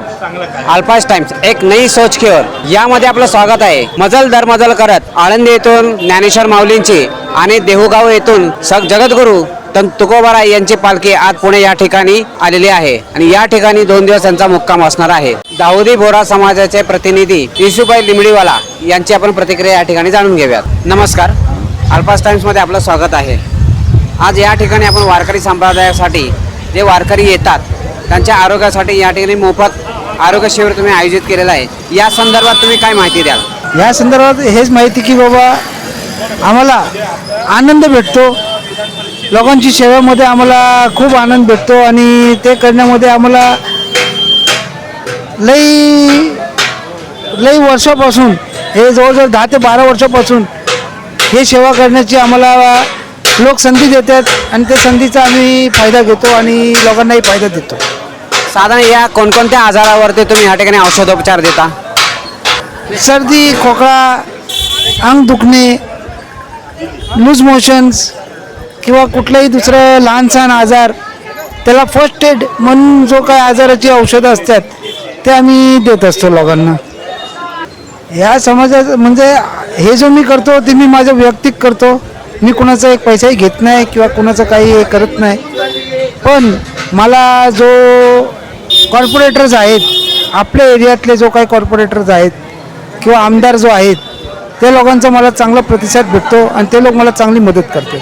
प्रस्ताव अल्पास टाइम्स एक नई सोच की ओर. यामध्ये आपलं स्वागत आहे. मजल दर मजल करत आळंदी येथून ज्ञानेश्वर माऊलींची आणि देहूगाव येथून सग जगद्गुरू तन तुकोबाराय यांची पालखी आज पुणे या ठिकाणी आलेली आहे. आणि या ठिकाणी दोन दिवस यांचा मुक्काम असणार आहे. दाऊदी बोरा समाजाचे प्रतिनिधी येशुबाई लिंबडीवाला यांची आपण प्रतिक्रिया या ठिकाणी जाणून घेऊयात. नमस्कार. अल्पास टाइम्समध्ये आपलं स्वागत आहे. आज या ठिकाणी आपण वारकरी संप्रदायासाठी जे वारकरी येतात त्यांच्या आरोग्यासाठी या ठिकाणी मोफत आरोग्य शिबिर तुम्ही आयोजित केलेलं आहे. या संदर्भात तुम्ही काय माहिती द्याल? या संदर्भात हेच माहिती की बाबा आम्हाला आनंद भेटतो. लोकांची सेवेमध्ये आम्हाला खूप आनंद भेटतो आणि ते करण्यामध्ये आम्हाला लई लई वर्षापासून हे जवळजवळ दहा ते बारा वर्षापासून हे सेवा करण्याची आम्हाला लोक संधी देतात आणि त्या संधीचा आम्ही फायदा घेतो आणि लोकांनाही फायदा देतो. साधारण या कोणकोणत्या आजारावरती तुम्ही या ठिकाणी औषधोपचार देता? सर्दी खोकळा अंग दुखणे लूज मोशन्स किंवा कुठलाही दुसरं लहान सहान आजार त्याला फर्स्ट एड म्हणून जो काय आजाराची औषधं असतात ते आम्ही देत असतो लोकांना. ह्या समाजात म्हणजे हे जो मी करतो ते मी माझं वैयक्तिक करतो. मी कुणाचा एक पैसाही घेत नाही किंवा कुणाचं काही हे करत नाही. पण मला जो कॉर्पोरेटर्स आहेत आपल्या एरियातले जो काही कॉर्पोरेटर्स आहेत किंवा आमदार जो आहेत त्या लोकांचा मला चांगला प्रतिसाद भेटतो आणि ते लोक मला चांगली मदत करते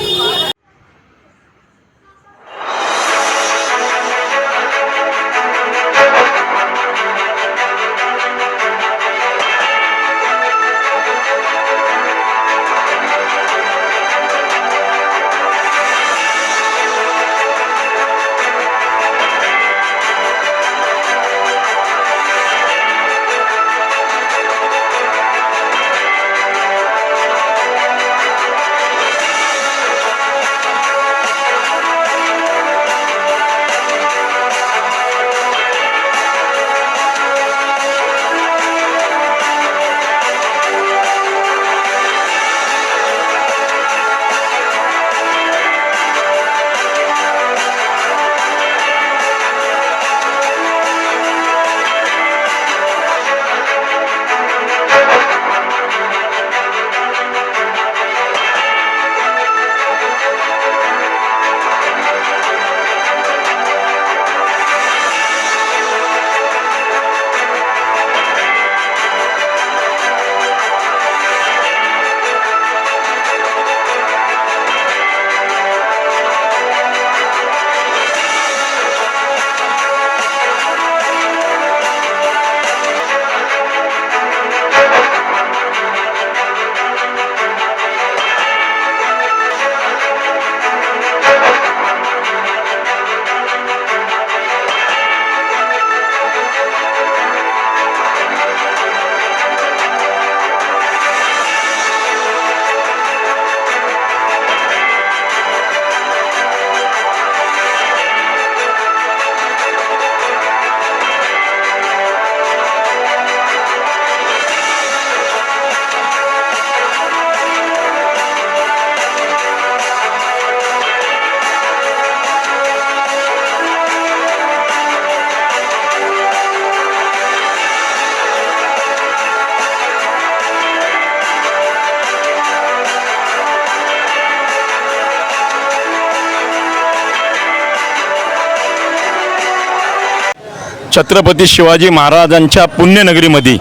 छत्रपती शिवाजी महाराजांच्या पुण्यनगरीमध्ये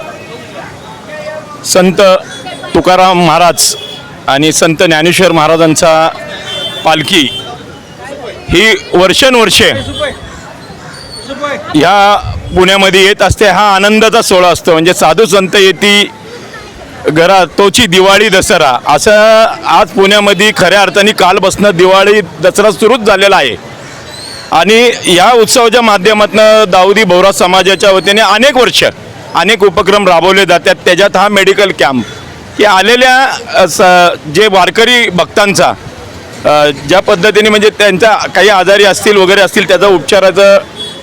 संत तुकाराम महाराज आणि संत ज्ञानेश्वर महाराजांचा पालखी ही वर्षानुवर्षे ह्या पुण्यामध्ये येत असते. हा आनंदाचा सोहळा असतो. म्हणजे साधू संत येती घरात तोची दिवाळी दसरा. असं आज पुण्यामध्ये खऱ्या अर्थाने कालपासनं दिवाळी दसरा सुरूच झालेला आहे. आणि या उत्सवाच्या माध्यमातून दाऊदी बोरा समाजाच्या वतीने अनेक वर्ष अनेक उपक्रम राबवले जातात. त्याच्यात हा मेडिकल कॅम्प. की आलेल्या स- जे वारकरी भक्तांचा ज्या पद्धतीने म्हणजे त्यांच्या काही आजारी असतील वगैरे असतील त्याचा उपचाराचं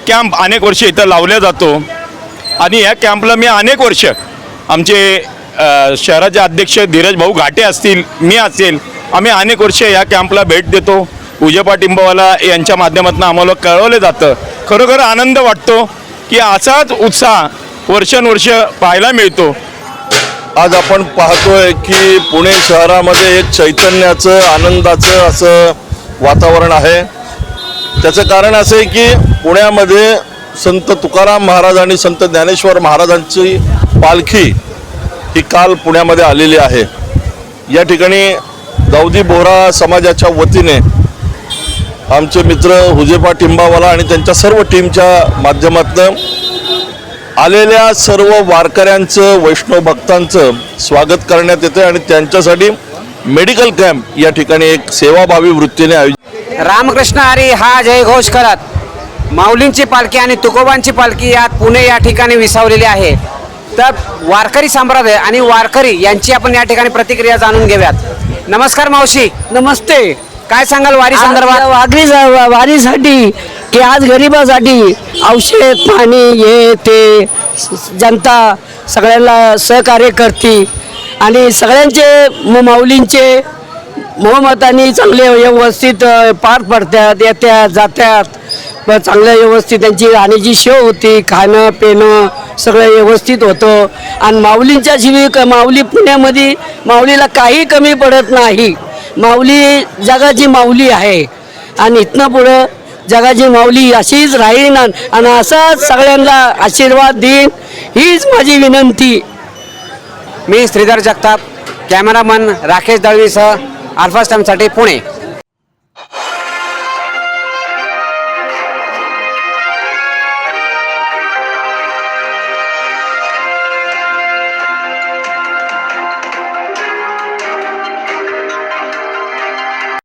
कॅम्प अनेक वर्ष इथं लावला जातो. आणि या कॅम्पला मी अनेक वर्ष आमचे शहराचे अध्यक्ष धीरज भाऊ घाटे असतील मी असेल आम्ही अनेक वर्ष या कॅम्पला भेट देतो. पूजा पाटिंबावाला यांच्या माध्यमातून आम्हाला कळवलं जातं. खरोखर आनंद वाटतो की असाच उत्साह वर्षानुवर्ष पाहायला मिळतो. आज आपण पाहतोय की पुणे शहरामध्ये एक चैतन्याचं आनंदाचं असं वातावरण आहे. त्याचं कारण असं आहे की पुण्यामध्ये संत तुकाराम महाराज आणि संत ज्ञानेश्वर महाराजांची पालखी ही काल पुण्यामध्ये आलेली आहे. या ठिकाणी दाऊदी बोहरा समाजाच्या वतीने आमचे मित्र हुजेपा टिंबावाला आणि त्यांच्या सर्व टीमच्या माध्यमातून आलेल्या सर्व वारकऱ्यांचं वैष्णव भक्तांचं स्वागत करण्यात येते आणि त्यांच्यासाठी मेडिकल कॅम्प या ठिकाणी एक सेवाभावी वृत्तीने आयोजित रामकृष्ण हरी हा जयघोष करत. माऊलींची पालखी आणि तुकोबांची पालखी यात पुणे या ठिकाणी विसावलेली आहे. तर वारकरी संप्रदाय आणि वारकरी यांची आपण या ठिकाणी प्रतिक्रिया जाणून घेऊयात. नमस्कार मावशी. नमस्ते. काय सांगाल वारी संदर्भात? वाघरी वारीसाठी की आज गरिबासाठी औषध पाणी हे ते जनता सगळ्यांना सहकार्य करते. आणि सगळ्यांचे म- माऊलींचे मोहमतानी चांगले व्यवस्थित पार पडतात येत्यात जात्यात व चांगलं व्यवस्थित त्यांची राहण्याची शेव होती खाणं पिणं सगळं व्यवस्थित होतं. आणि माऊलींच्या शिवी क माऊली पुण्यामध्ये माऊलीला काही कमी पडत नाही. माऊली जगाची माऊली आहे. आणि इथनं पुढं जगाची माऊली अशीच राहीन आणि असंच असाच सगळ्यांना आशीर्वाद देईन हीच माझी विनंती. मी श्रीधर जगताप कॅमेरामन राकेश दळवीसह अल्फास्टॅमसाठी पुणे.